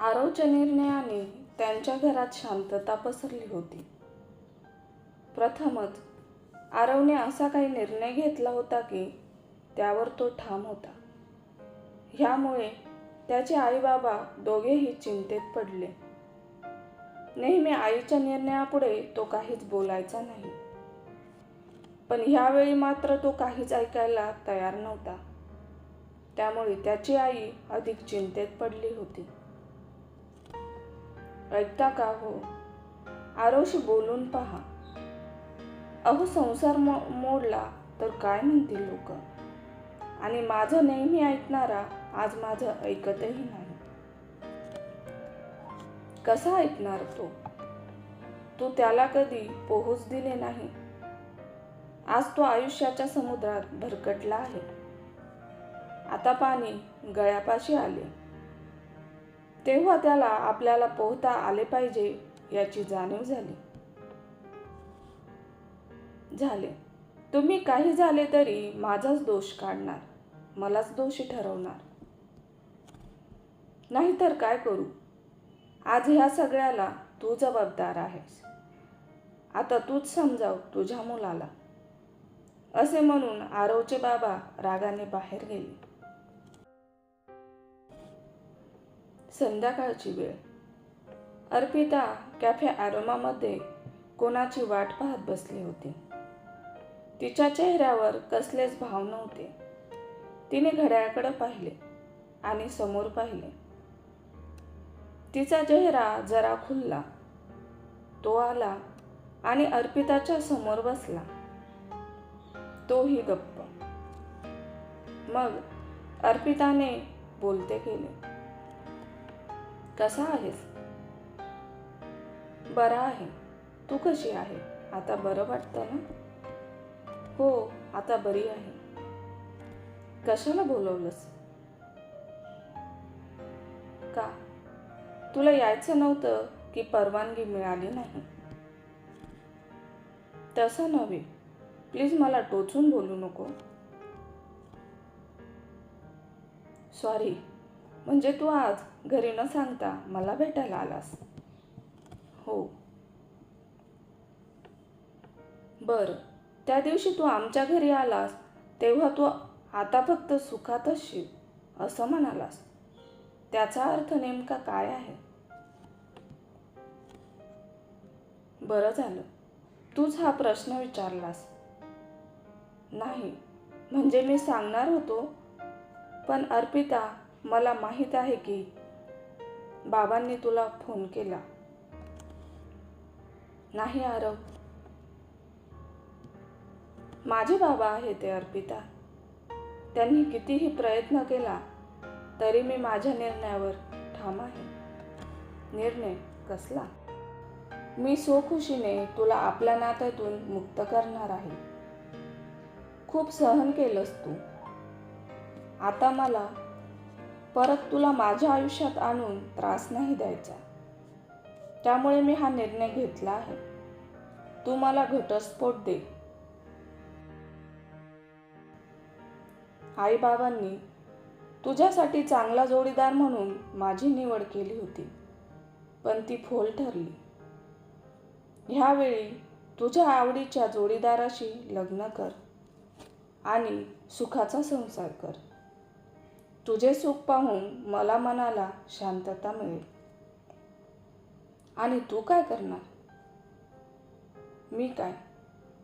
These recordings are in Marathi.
आरोच्या निर्णयाने त्यांच्या घरात शांतता पसरली होती. प्रथमच आरवने असा काही निर्णय घेतला होता की त्यावर तो ठाम होता. ह्यामुळे त्याचे आई बाबा दोघेही चिंतेत पडले. नेहमी आईच्या निर्णयापुढे तो काहीच बोलायचा नाही. पण ह्यावेळी मात्र तो काहीच ऐकायला तयार नव्हता. त्यामुळे त्याची आई अधिक चिंतेत पडली होती. ऐकता का हो? आरोशी बोलून पहा. अहो संसार मो मोडला तर काय म्हणतील लोक? आणि माझं नेहमी ऐकणारा आज माझं ऐकतही नाही. कसा ऐकणार तो? तू त्याला कधी पोहोच दिले नाही. आज तो आयुष्याच्या समुद्रात भरकटला आहे. आता पाणी गळ्यापाशी आले. तेव्हा त्याला आपल्याला पोहता आले पाहिजे याची जाणीव झाली. झाले. तुम्ही काही झाले तरी माझाच दोष काढणार. मलाच दोषी ठरवणार. नाहीतर काय करू? आज ह्या सगळ्याला तू जबाबदार आहेस. आता तूच समजाव तुझ्या मुलाला. असे म्हणून आरवचे बाबा रागाने बाहेर गेले. संध्याकाळची वेळ. अर्पिता कॅफे आरोमामध्ये कोणाची वाट पाहत बसली होती. तिच्या चेहऱ्यावर कसलेच भाव नव्हते. तिने घड्याळकडे पाहिले आणि समोर पाहिले. तिचा चेहरा जरा खुलला. तो आला आणि अर्पिताच्या समोर बसला. तोही गप्प. मग अर्पिताने बोलते केले. कसा आहेस? बरा आहे. तू कशी आहे? आता बरं वाटतं ना? हो आता बरी आहे. कशाला बोलवलंस? का? तुला यायचं नव्हतं की परवानगी मिळाली नाही. तसं नव्हे. प्लीज मला टोचून बोलू नको. सॉरी. म्हणजे तू आज घरी न सांगता मला भेटायला आलास. हो. बरं. त्या दिवशी तू आमच्या घरी आलास तेव्हा तू आता फक्त सुखात असशील असं म्हणालास. त्याचा अर्थ नेमका काय आहे? बरं झालं. तूच हा प्रश्न विचारलास. नाही. म्हणजे मी सांगणार होतो पण अर्पिता मला माहीत आहे की बाबांनी तुला फोन केला. नाही आरव. माझे बाबा आहे ते अर्पिता. त्यांनी कितीही प्रयत्न केला तरी मी माझ्या निर्णयावर ठाम आहे. निर्णय कसला? मी सोखुशीने तुला आपल्या नात्यातून मुक्त करणार आहे. खूप सहन केलंस तू. आता मला परत तुला माझ्या आयुष्यात आणून त्रास नाही द्यायचा. त्यामुळे मी हा निर्णय घेतला आहे. तू मला घटस्फोट दे. आईबाबांनी तुझ्यासाठी चांगला जोडीदार म्हणून माझी निवड केली होती पण ती फोल ठरली. ह्यावेळी तुझ्या आवडीच्या जोडीदाराशी लग्न कर आणि सुखाचा संसार कर. तुझे सुख पाहून मला मनाला शांतता मिळेल. आणि तू काय करणार? मी काय?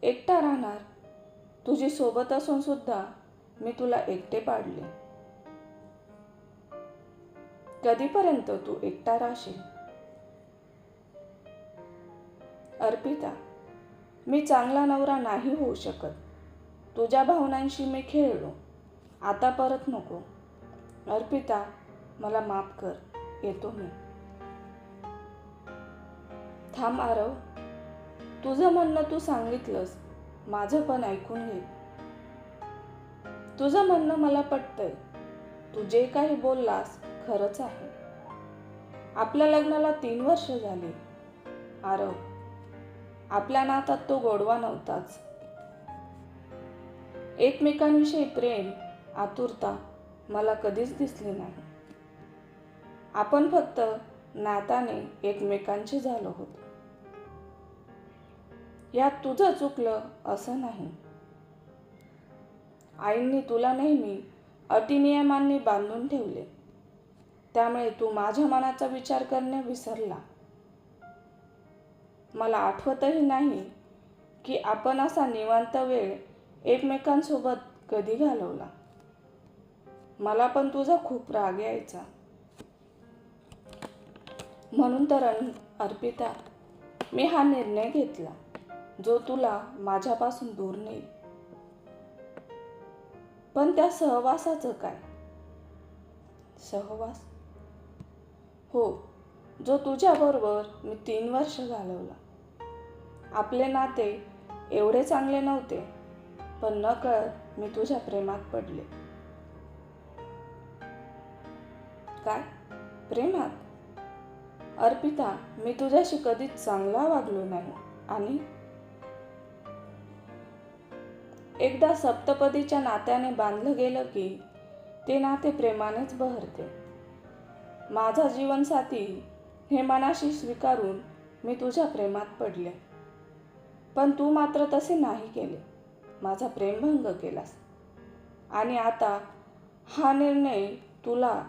एकटा राहणार? तुझी सोबत असून सुद्धा मी तुला एकटे पाडले. कधीपर्यंत तू एकटा राहशील? अर्पिता मी चांगला नवरा नाही होऊ शकत. तुझ्या भावनांशी मी खेळलो. आता परत नको. अर्पिता मला माफ कर. येतो मी. थांब आरव. तुझं म्हणणं तू सांगितलंस. माझं पण ऐकून घे. तुझं म्हणणं मला पटतंय. तू जे काही बोललास खरंच आहे. आपल्या लग्नाला तीन वर्ष झाली. आरव आपल्या नातात तो गोडवा नव्हताच. एकमेकांविषयी प्रेम आतुरता मला कधीच दिसली नाही. आपण फक्त नाताने एकमेकांशी झालो होतो. यात तुझं चुकलं असं नाही. आईंनी तुला नेहमी अतिनियमांनी बांधून ठेवले. त्यामुळे तू माझ्या मनाचा विचार करणे विसरला. मला आठवतही नाही की आपण असा निवांत वेळ एकमेकांसोबत कधी घालवला. मला पण तुझा खूप राग यायचा. म्हणून तर अन- अर्पिता मी हा निर्णय घेतला जो तुला माझ्यापासून दूर नेईल. पण त्या सहवासाचं काय? सहवास? हो जो तुझ्याबरोबर मी तीन वर्ष घालवला. आपले नाते एवढे चांगले नव्हते पण नकळत मी तुझ्या प्रेमात पडले. काय? प्रेमात? अर्पिता मी तुझ्याशी कधीच चांगला वागलो नाही. आणि? एकदा सप्तपदीच्या नात्याने बांधलं गेलं की ते नाते प्रेमानेच बहरते. माझा जीवनसाथी हे मनाशी स्वीकारून मी तुझ्या प्रेमात पडले. पण तू मात्र तसे नाही केले. माझा प्रेमभंग केलास. आणि आता हा निर्णय तुला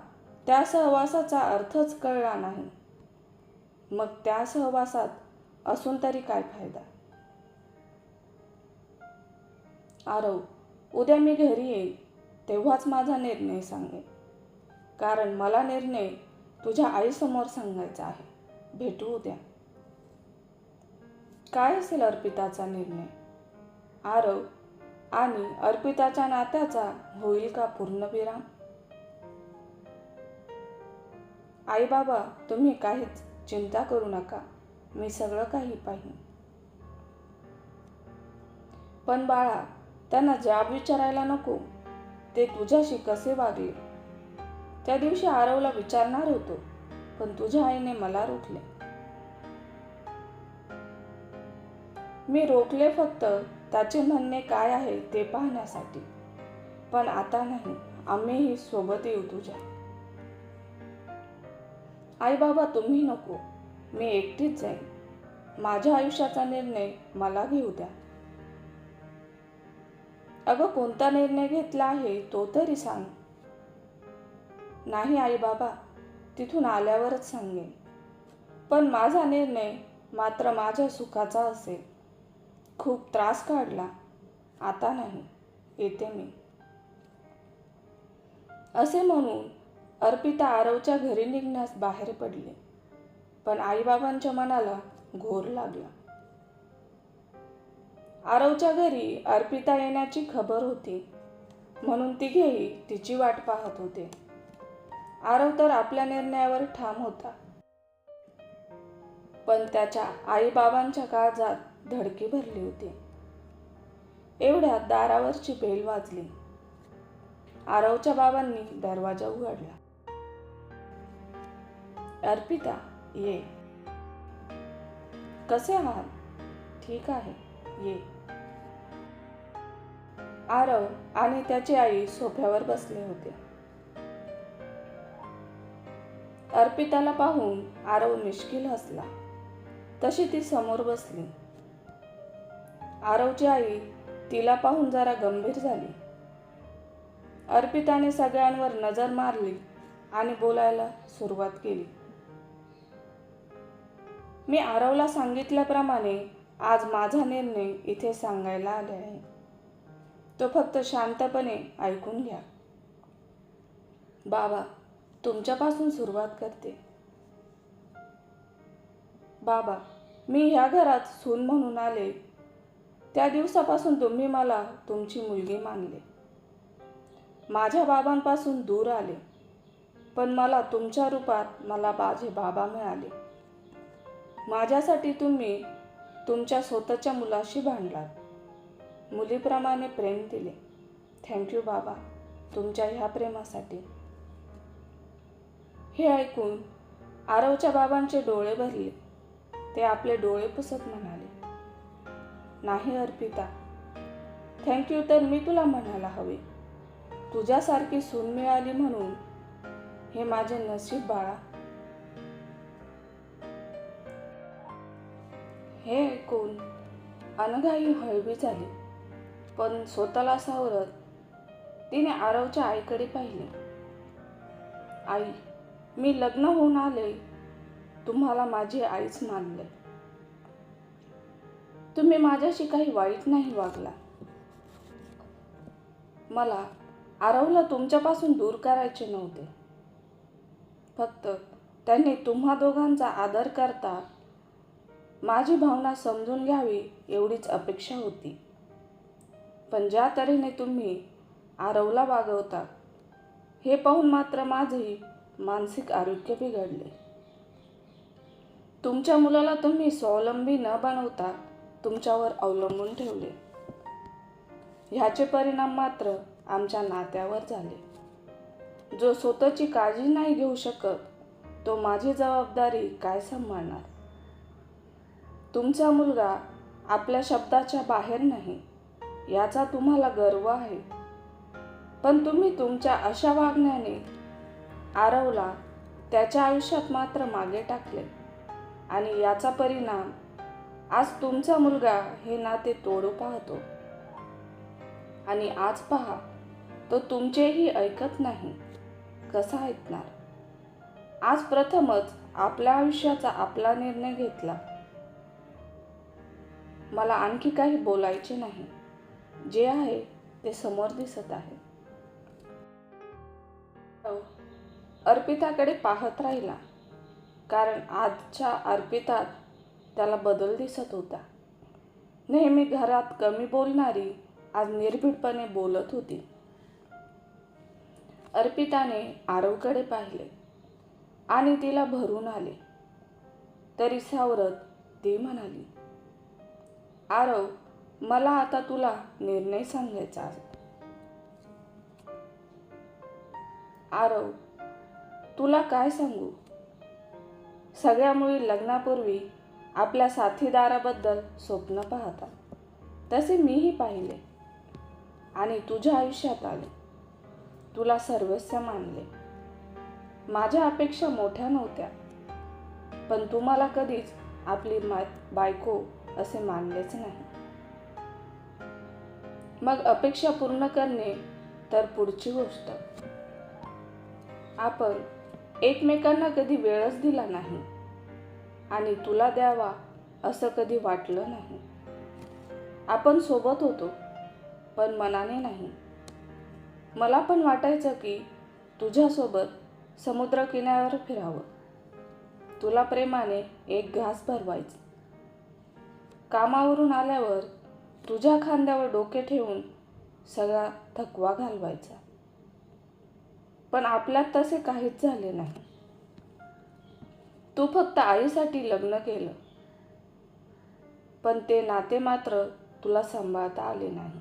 त्या सहवासाचा अर्थच कळला नाही. मग त्या सहवासात असून तरी काय फायदा? आरव उद्या मी घरी येईल तेव्हाच माझा निर्णय सांगेन. कारण मला निर्णय तुझ्या आईसमोर सांगायचा आहे. भेटू उद्या. काय असेल अर्पिताचा निर्णय? आरव आणि अर्पिताच्या नात्याचा होईल का पूर्णविराम आई बाबा तुम्ही काहीच चिंता करू नका. मी सगळं काही पाहिन. पण बाळा त्यांना जाब विचारायला नको. ते तुझ्याशी कसे वागले? त्या दिवशी आरवला विचारणार होतो पण तुझ्या आईने मला रोखले. मी रोखले फक्त त्याचे म्हणणे काय आहे ते पाहण्यासाठी. पण आता नाही आम्हीही सोबत येऊ तुझ्या. आई बाबा तुम्ही नको. मी एकटीच जाईन. माझ्या आयुष्याचा निर्णय मला घेऊ द्या. अगं कोणता निर्णय घेतला आहे तो तरी सांग. नाही आई बाबा तिथून आल्यावरच सांगेन. पण माझा निर्णय मात्र माझ्या सुखाचा असेल. खूप त्रास काढला. आता नाही. येते मी. असे म्हणून अर्पिता आरवच्या घरी निघण्यास बाहेर पडली. पण आईबाबांच्या मनाला घोर लागला. आरवच्या घरी अर्पिता येण्याची खबर होती. म्हणून तिघेही तिची वाट पाहत होते. आरव तर आपल्या निर्णयावर ठाम होता. पण त्याच्या आईबाबांच्या काळजात धडकी भरली होती. एवढ्यात दारावरची बेल वाजली. आरवच्या बाबांनी दरवाजा उघडला. अर्पिता ये. कसे आहात? ठीक आहे ये. आरव आणि त्याची आई सोफ्यावर बसले होते. अर्पिताला पाहून आरव मिश्किल हसला. तशी ती समोर बसली. आरवची आई तिला पाहून जरा गंभीर झाली. अर्पिताने सगळ्यांवर नजर मारली आणि बोलायला सुरुवात केली. मी आरवला सांगितल्याप्रमाणे आज माझा निर्णय इथे सांगायला आले आहे. तो फक्त शांतपणे ऐकून घ्या. बाबा तुमच्यापासून सुरुवात करते. बाबा मी ह्या घरात सून म्हणून आले. त्या दिवसापासून तुम्ही मला तुमची मुलगी मानले. माझ्या बाबांपासून दूर आले. पण मला तुमच्या रूपात मला माझे बाबा मिळाले. माझ्यासाठी तुम्ही तुमच्या स्वतःच्या मुलाशी भांडलात. मुलीप्रमाणे प्रेम दिले. थँक्यू बाबा. तुमच्या ह्या प्रेमासाठी. हे ऐकून आरवच्या बाबांचे डोळे भरले. ते आपले डोळे पुसत म्हणाले नाही अर्पिता थँक्यू तर मी तुला म्हणायला हवे. तुझ्यासारखी सून मिळाली म्हणून हे माझे नशीब बाळा हे ऐकून अनघाई हळवी झाली. पण स्वतःला सावरत तिने आरवच्या आईकडे पाहिले. आई मी लग्न होऊन आले. तुम्हाला माझी आईच मानले. तुम्ही माझ्याशी काही वाईट नाही वागला. मला आरवला तुमच्यापासून दूर करायचे नव्हते. फक्त त्यांनी तुम्हा दोघांचा आदर करता माझी भावना समजून घ्यावी एवढीच अपेक्षा होती. पण ज्या तऱ्हेने तुम्ही आरवला वागवता हे पाहून मात्र माझे मानसिक आरोग्य बिघडले. तुमच्या मुलाला तुम्ही स्वावलंबी न बनवता तुमच्यावर अवलंबून ठेवले. ह्याचे परिणाम मात्र आमच्या नात्यावर झाले. जो स्वतःची काळजी नाही घेऊ शकत तो माझी जबाबदारी काय सांभाळणार? तुमचा मुलगा आपल्या शब्दाच्या बाहेर नाही याचा तुम्हाला गर्व आहे. पण तुम्ही तुमच्या अशा वागण्याने आरवला त्याच्या आयुष्यात मात्र मागे टाकले. आणि याचा परिणाम आज तुमचा मुलगा हे नाते तोडू पाहतो. आणि आज पहा तो तुमचेही ऐकत नाही. कसा ऐकणार? आज प्रथमच आपल्या आयुष्याचा आपला निर्णय घेतला. मला आणखी काही बोलायचे नाही. जे आहे ते समोर दिसत आहे. अर्पिताकडे पाहत राहिला. कारण आजच्या अर्पितात त्याला बदल दिसत होता. नेहमी घरात कमी बोलणारी आज निर्भीडपणे बोलत होती. अर्पिताने आरवकडे पाहिले आणि तिला भरून आले. तरी सावरत ती म्हणाली आरव मला आता तुला निर्णय सांगायचा आहे. आरव तुला काय सांगू? सगळ्या मुली लग्नापूर्वी आपल्या साथीदाराबद्दल स्वप्न पाहतात तसे मीही पाहिले आणि तुझ्या आयुष्यात आले. तुला सर्वस्व मानले. माझ्या अपेक्षा मोठ्या नव्हत्या. पण तुम्हाला कधीच आपली मा बायको असे मानलेच नाही. मग अपेक्षा पूर्ण करणे तर पुढची गोष्ट. आपण एकमेकांना कधी वेळच दिला नाही आणि तुला द्यावा असं कधी वाटलं नाही. आपण सोबत होतो पण मनाने नाही. मला पण वाटायचं की तुझ्यासोबत समुद्रकिनाऱ्यावर फिरावं. तुला प्रेमाने एक घास भरवायचं. कामावरून आल्यावर तुझ्या खांद्यावर डोके ठेवून सगळा थकवा घालवायचा. पण आपल्यात तसे काहीच झाले नाही. तू फक्त आईसाठी लग्न केलं. पण ते नाते मात्र तुला सांभाळता आले नाही.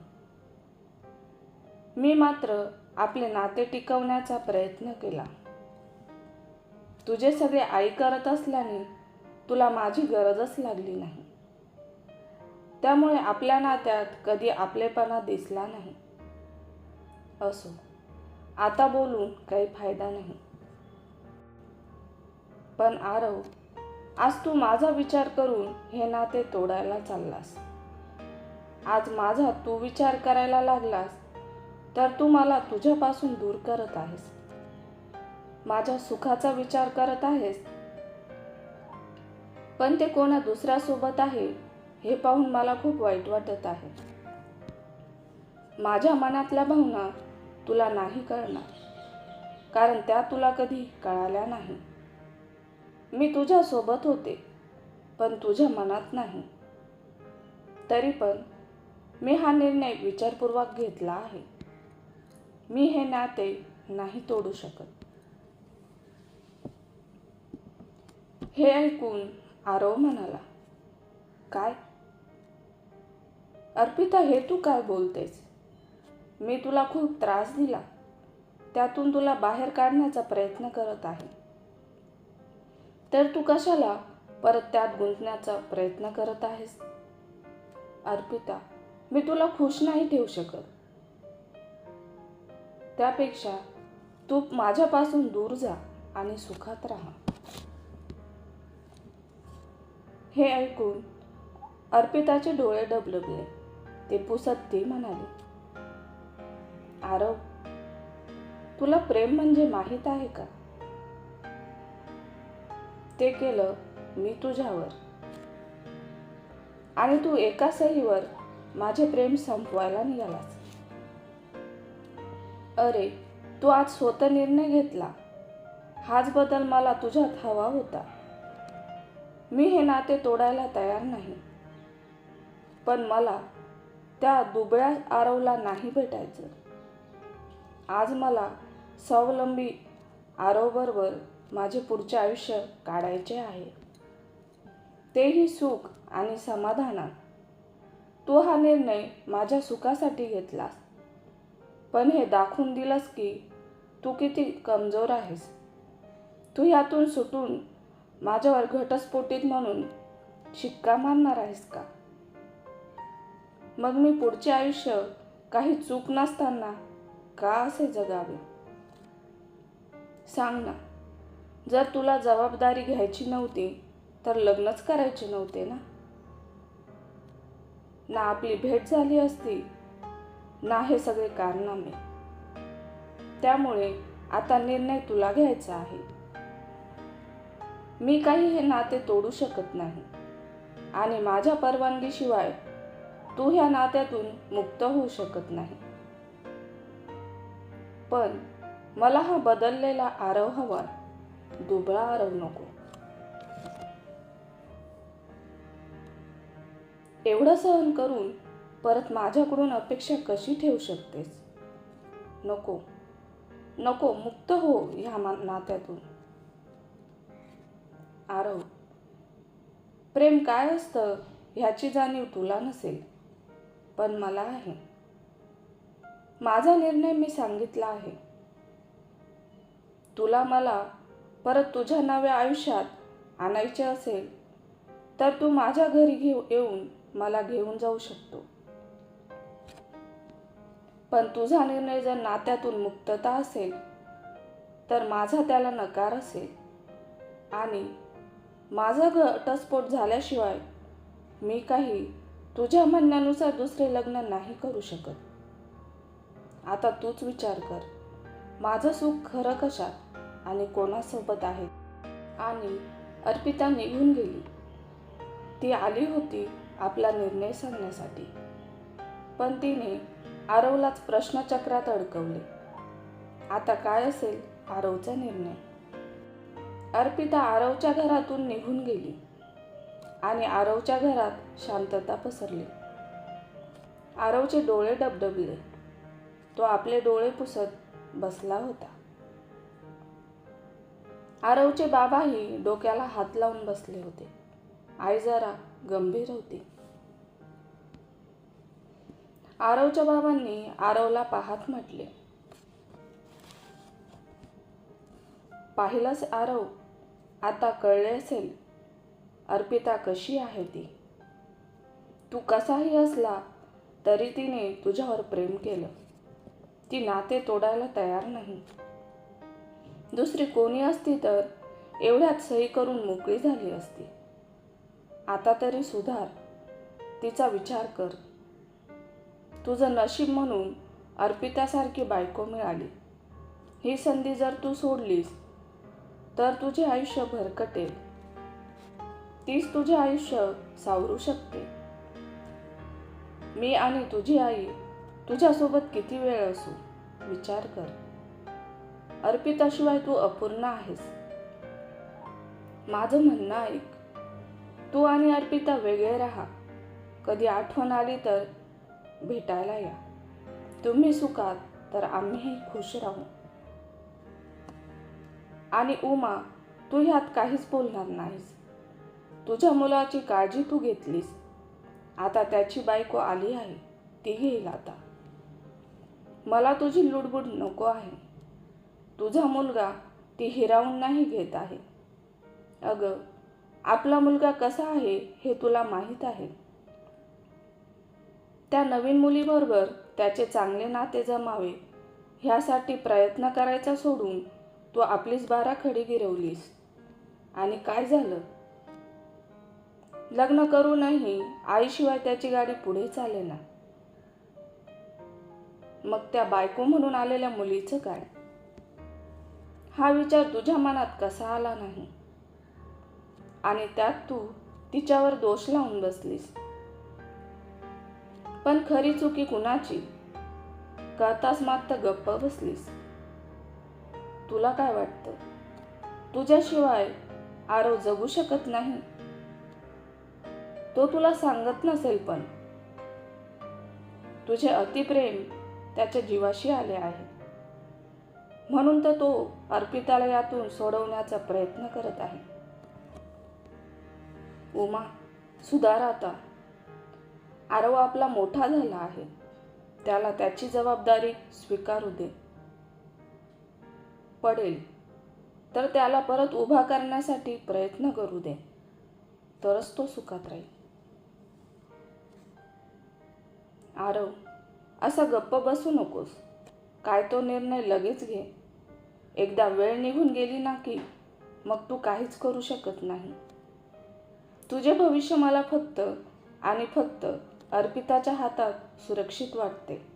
मी मात्र आपले नाते टिकवण्याचा प्रयत्न केला. तुझे सगळे आई करत असल्याने तुला माझी गरजच लागली नाही. त्यामुळे आपल्या नात्यात कधी आपलेपणा दिसला नाही. असो आता बोलून काही फायदा नाही. पण आरव आज तू माझा विचार करून हे नाते तोडायला चाललास. आज माझा तू विचार करायला लागलास तर तू मला तुझ्यापासून दूर करत आहेस. माझ्या सुखाचा विचार करत आहेस. पण ते कोणा दुसऱ्यासोबत आहे हे पाहून मला खूप वाईट वाटत आहे. माझ्या मनातल्या भावना तुला नाही कळणार कारण त्या तुला कधी कळाल्या नाही. मी तुझ्यासोबत होते पण तुझ्या मनात नाही. तरी पण मी हा निर्णय विचारपूर्वक घेतला आहे. मी हे नाते नाही तोडू शकत. हे ऐकून आरव म्हणाला काय? अर्पिता हे तू काय बोलतेस? मी तुला खूप त्रास दिला. त्यातून तुला बाहेर काढण्याचा प्रयत्न करत आहे. तर तू कशाला परत त्यात गुंतण्याचा प्रयत्न करत आहेस? अर्पिता मी तुला खुश नाही ठेवू शकत. त्यापेक्षा तू माझ्यापासून दूर जा आणि सुखात राहा. हे ऐकून अर्पिताचे डोळे डबलबले ते पुसत ती म्हणाली. आरव तुला प्रेम म्हणजे माहीत आहे का? ते केलं मी तुझ्यावर. आणि तू एका सहीवर माझे प्रेम संपवायला निघालास. अरे तू आज स्वतः निर्णय घेतला. हाच बदल मला तुझ्यात हवा होता. मी हे नाते तोडायला तयार नाही. पण मला त्या दुबळ्या आरवला नाही भेटायचं. आज मला स्वावलंबी आरवबरोबर माझे पुढचे आयुष्य काढायचे आहे. तेही सुख आणि समाधानात. तू हा निर्णय माझ्या सुखासाठी घेतलास. पण हे दाखवून दिलंस की तू किती कमजोर आहेस. तू यातून सुटून माझ्यावर घटस्फोटीत म्हणून शिक्का मारणार आहेस का? मग मी पुढचे आयुष्य काही चूक नसताना का असे जगावे? सांग ना जर तुला जबाबदारी घ्यायची नव्हती तर लग्नच करायचे नव्हते ना? ना आपली भेट झाली असती ना हे सगळे कारनामे. त्यामुळे आता निर्णय तुला घ्यायचा आहे. मी काही हे नाते तोडू शकत नाही. आणि माझ्या परवानगीशिवाय तू ह्या नात्यातून मुक्त होऊ शकत नाही. पण मला हा बदललेला आरव हवा दुबळा आरव नको. एवढं सहन करून परत माझ्याकडून अपेक्षा कशी ठेवू शकतेस? नको नको मुक्त हो ह्या नात्यातून. आरव प्रेम काय असतं ह्याची जाणीव तुला नसेल. पण मला आहे. माझा निर्णय मी सांगितला आहे. तुला मला परत तुझ्या नव्या आयुष्यात आणायचे असेल तर तू माझ्या घरी घेऊ येऊन मला घेऊन जाऊ शकतो. पण तुझा निर्णय जर नात्यातून मुक्तता असेल तर माझा त्याला नकार असेल. आणि माझा घटस्फोट झाल्याशिवाय मी काही तुझ्या म्हणण्यानुसार दुसरे लग्न नाही करू शकत. आता तूच विचार कर. माझं सुख खरं कशात आणि कोणासोबत आहे? आणि अर्पिता निघून गेली. ती आली होती आपला निर्णय सांगण्यासाठी. पण तिने आरवलाच प्रश्नचक्रात अडकवले. आता काय असेल आरवचा निर्णय? अर्पिता आरवच्या घरातून निघून गेली. आणि आरवच्या घरात शांतता पसरली. आरवचे डोळे डबडबले. तो आपले डोळे पुसत बसला होता. आरवचे बाबाही डोक्याला हात लावून बसले होते. आई जरा गंभीर होती. आरवच्या बाबांनी आरवला पाहत म्हटले पाहिलंच आरव? आता कळले असेल अर्पिता कशी आहे ती? तू कसाही असला तरी तिने तुझ्यावर प्रेम केलं. ती नाते तोडायला तयार नाही. दुसरी कोणी असती तर एवढ्यात सही करून मोकळी झाली असती. आता तरी सुधार तिचा विचार कर. तुझं नशीब म्हणून अर्पितासारखी बायको मिळाली. ही संधी जर तू सोडलीस तर तुझे आयुष्य भरकटेल. तीच तुझे आयुष्य सावरू शकते. मी आणि तुझी आई तुझ्यासोबत किती वेळ असू विचार कर. अर्पिताशिवाय तू अपूर्ण आहेस. माझं म्हणणं ऐक. तू आणि अर्पिता वेगळे राहा. कधी आठवण आली तर भेटायला या. तुम्ही सुखात तर आम्हीही खुश राहू. आणि उमा तू ह्यात काहीच बोलणार नाहीस. तुझ्या मुलाची काळजी तू घेतलीस. आता त्याची बायको आली आहे ती घेईल आता. मला तुझी लुडबुड नको आहे. तुझा मुलगा ती हिरावून नाही घेत आहे. अगं आपला मुलगा कसा आहे हे तुला माहीत आहे. त्या नवीन मुलीबरोबर त्याचे चांगले नाते जमावे ह्यासाठी प्रयत्न करायचा सोडून तू आपलीच बारा खडी गिरवलीस. आणि काय झालं? लग्न करूनही आईशिवाय त्याची गाडी पुढे चालेना. मग त्या बायको म्हणून आलेल्या मुलीचं काय? हा विचार तुझ्या मनात कसा आला नाही? आणि त्यात तू तिच्यावर दोष लावून बसलीस. पण खरी चुकी कुणाची? कळताच मात्र गप्प बसलीस. तुला काय वाटतं? तुझ्याशिवाय आरव जगू शकत नाही. तो तुला सांगत नसेल पण. तुझे अतिप्रेम त्याच्या जीवाशी आले आहे. म्हणून तर तो अर्पिताला यातून सोडवण्याचा प्रयत्न करत आहे. उमा सुधार आता. आरव आपला मोठा झाला आहे. त्याला त्याची जबाबदारी स्वीकारू दे. पडेल. तर त्याला परत उभा करण्यासाठी प्रयत्न करू दे. तरच तो सुखात राहील. आरव असा गप्प बसू नकोस. काय तो निर्णय लगेच घे. एकदा वेळ निघून गेली ना की मग तू काहीच करू शकत नाही. तुझे भविष्य मला फक्त आणि फक्त अर्पिताच्या हातात सुरक्षित वाटते.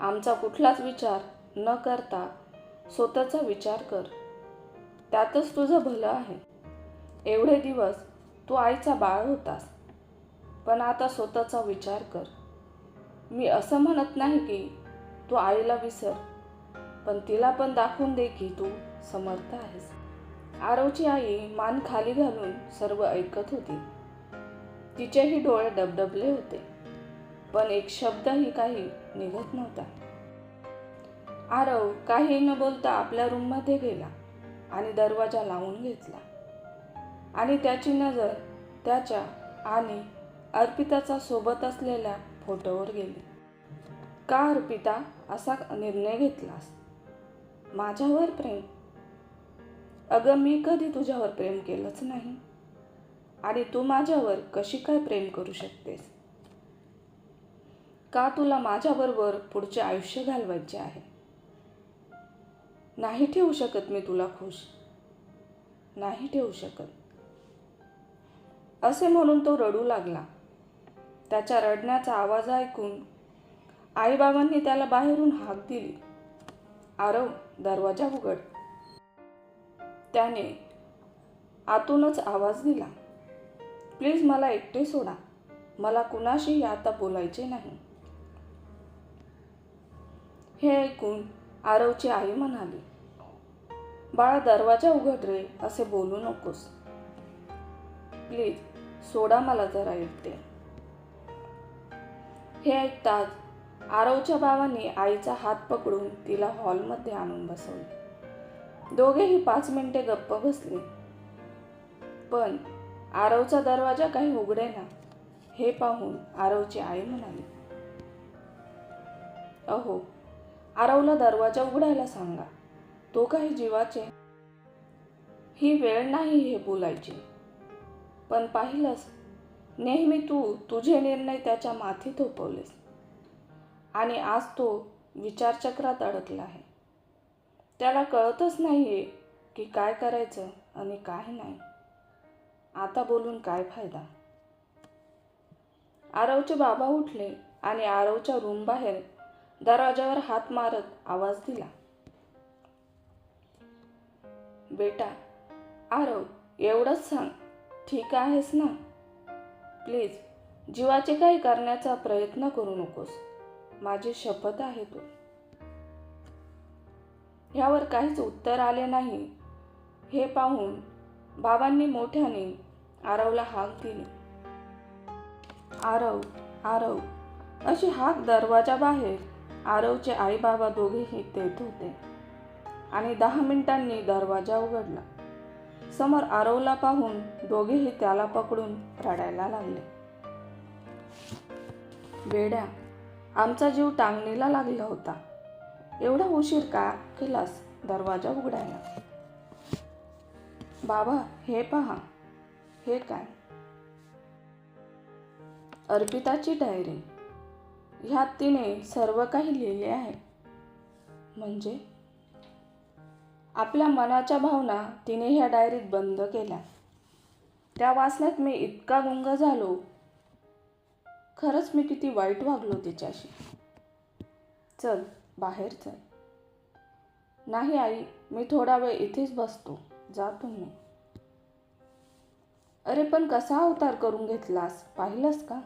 आमचा कुठलाच विचार न करता स्वतःचा विचार कर. त्यातच तुझं भलं आहे. एवढे दिवस तू आईचा बाळ होतास. पण आता स्वतःचा विचार कर. मी असं म्हणत नाही की तू आईला विसर पण तिला पण दाखवून दे की तू समर्थ आहेस. आरवची आई मान खाली घालून सर्व ऐकत होती. तिचेही डोळे डबडबले होते पण एक शब्दही काही निघत नव्हता. आरव काही न बोलता आपल्या रूममध्ये गेला आणि दरवाजा लावून घेतला. आणि त्याची नजर त्याच्या आणि अर्पिताचा सोबत असलेल्या फोटोवर गेले. का अर्पिता असा निर्णय घेतलास? माझ्यावर प्रेम. अगं मी कधी तुझ्यावर प्रेम केलंच नाही. आणि तू माझ्यावर कशी काय प्रेम करू शकतेस? का तुला माझ्याबरोबर पुढचे आयुष्य घालवायचे आहे? नाही ठेवू शकत मी तुला खुश. नाही ठेवू शकत. असे म्हणून तो रडू लागला. त्याच्या रडण्याचा आवाज ऐकून आईबाबांनी त्याला बाहेरून हाक दिली. आरव दरवाजा उघड. त्याने आतूनच आवाज दिला प्लीज मला एकटे सोडा. मला कुणाशीही आता बोलायचे नाही. हे ऐकून आरवची आई म्हणाली बाळा दरवाजा उघड रे असे बोलू नकोस. प्लीज सोडा मला जरा एकटे. हे ऐकताच आरवच्या बाबांनी आईचा हात पकडून तिला हॉलमध्ये आणून बसवले. दोघेही पाच मिनिटे गप्प बसले. पण आरवचा दरवाजा काही उघडे ना हे पाहून आरवची आई म्हणाली अहो आरवला दरवाजा उघडायला सांगा. तो काही जीवाचे. ही वेळ नाही हे बोलायची. पण पाहिलंच नेहमी तू तुझे निर्णय त्याच्या माथी थोपवलेस. आणि आज तो विचारचक्रात अडकला आहे. त्याला कळतच नाही आहे की काय करायचं आणि काय नाही. आता बोलून काय फायदा? आरवचे बाबा उठले आणि आरवच्या रूम बाहेर दरवाजावर हात मारत आवाज दिला. बेटा आरव एवढंच सांग. ठीक आहेस ना? प्लीज जीवाचे काही करण्याचा प्रयत्न करू नकोस. माझी शपथ आहे तू. ह्यावर काहीच उत्तर आले नाही. हे पाहून बाबांनी मोठ्याने आरवला हाक दिली. आरव आरव अशी हाक दरवाजा बाहेर आरवचे आई बाबा दोघेही देत होते. आणि दहा मिनिटांनी दरवाजा उघडला. समोर आरवला पाहून दोघेही त्याला पकडून रडायला लागले. बेड्या आमचा जीव टांगणीला लागला होता. एवढा उशीर का केलास दरवाजा उघडायला? बाबा हे पहा. हे काय? अर्पिताची डायरी. ह्यात तिने सर्व काही लिहिले आहे. म्हणजे? आपल्या मनाच्या भावना तिने ह्या डायरीत बंद केल्या. त्या वाचण्यात मी इतका गुंग झालो. खरंच मी किती वाईट वागलो तिच्याशी. चल बाहेर चल. नाही आई मी थोडा वेळ इथेच बसतो. जा तुम्ही. अरे पण कसा अवतार करून घेतलास? पाहिलंस का?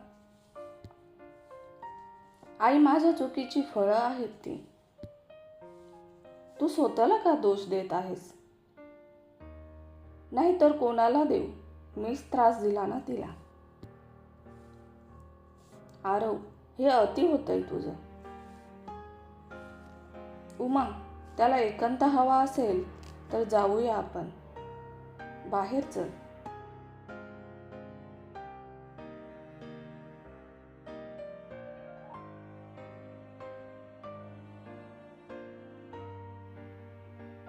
आई माझ्या चुकीची फळं आहेत ती. तू स्वतःला का दोष देत आहेस? नाही तर कोणाला देऊ? मीच त्रास दिला ना तिला. आरव हे अति होतंय तुझं. उमा त्याला एकांत हवा असेल तर जाऊया आपण. बाहेर चल.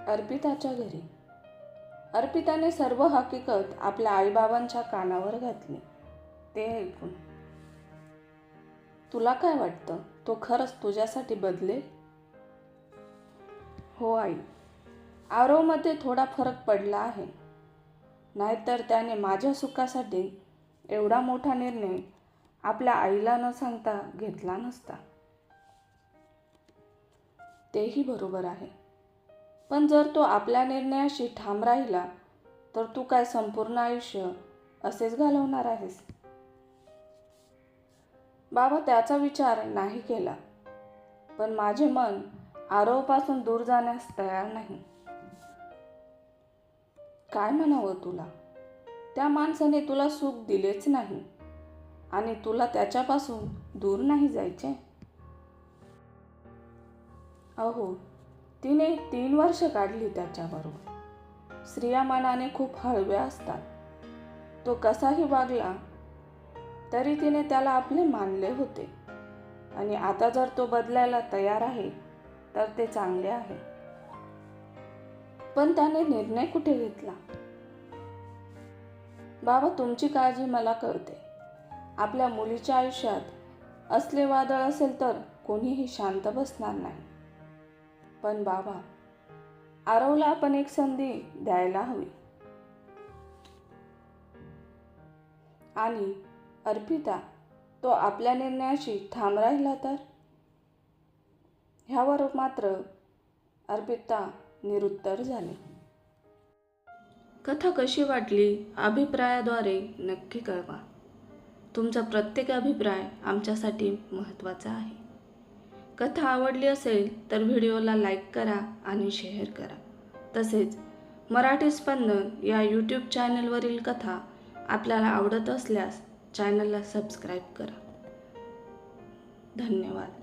अर्पिताच्या घरी. अर्पिताने सर्व हकीकत आपल्या आईबाबांच्या कानावर घातली. ते ऐकून तुला काय वाटतं? तो खरंच तुझ्यासाठी बदले? हो आई. आरवमध्ये थोडा फरक पडला आहे. नाहीतर त्याने माझ्या सुखासाठी एवढा मोठा निर्णय आपल्या आईला न सांगता घेतला नसता. तेही बरोबर आहे. पण जर तो आपल्या निर्णयाशी ठाम राहिला तर तू काय संपूर्ण आयुष्य असेच घालवणार आहेस? बाबा त्याचा विचार नाही केला. पण माझे मन आरोपासून दूर जाण्यास तयार नाही. काय म्हणावं तुला? त्या माणसाने तुला सुख दिलेच नाही आणि तुला त्याच्यापासून दूर नाही जायचे? अहो तिने तीन वर्ष काढली त्याच्याबरोबर स्त्रिया मनाने खूप हळव्या असतात. तो कसाही वागला तरी तिने त्याला आपले मानले होते. आणि आता जर तो बदलायला तयार आहे तर ते चांगले आहे. पण त्याने निर्णय कुठे घेतला? बाबा तुमची काळजी मला कळते. आपल्या मुलीच्या आयुष्यात असले वादळ असेल तर कोणीही शांत बसणार नाही. पण बाबा आरवला आपण एक संधी द्यायला हवी. आणि अर्पिता तो आपल्या निर्णयाशी ठाम राहिला तर? ह्यावर मात्र अर्पिता निरुत्तर झाली. कथा कशी वाटली अभिप्रायाद्वारे नक्की कळवा. तुमचा प्रत्येक अभिप्राय आमच्यासाठी महत्त्वाचा आहे. कथा आवडली असेल तर व्हिडिओला लाईक करा आणि शेअर करा. तसेच मराठी स्पंदन या यूट्यूब चॅनलवरील कथा आपल्याला आवडत असल्यास चॅनलला सबस्क्राईब करा. धन्यवाद.